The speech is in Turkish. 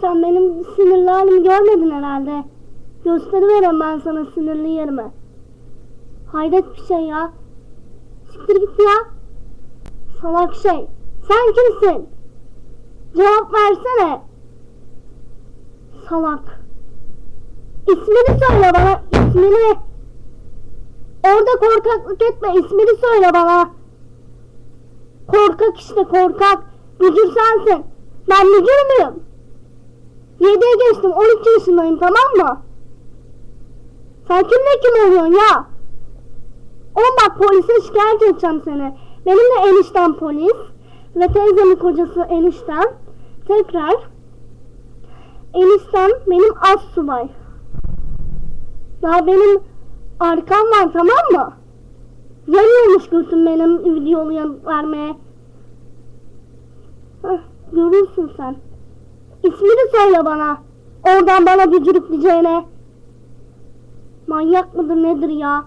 Sen benim sinirli halimi görmedin herhalde. Gösteriverem ben sana sinirli yerimi. Hayret bir şey ya. Siktir git ya. Salak şey. Sen kimsin? Cevap versene. Salak. İsmini söyle bana. ismini. Orada korkaklık etme. ismini söyle bana. Korkak işte korkak. Bücür sensin. Ben bücür müyüm? 7'ye geçtim. 12 yaşındayım tamam mı? Sen kimle kim oluyorsun ya? Oğlum bak polise şikayet edeceğim seni. Benim de eniştem polis. Ve teyzemin kocası eniştem. Tekrar. Eniştem benim az subay. Daha benim arkam var tamam mı? Yanıyormuş götüm benim videoyu vermeye. Heh, görürsün sen. İsmini söyle bana. Oradan bana bücürük diyeceğine. Manyak mıdır nedir ya?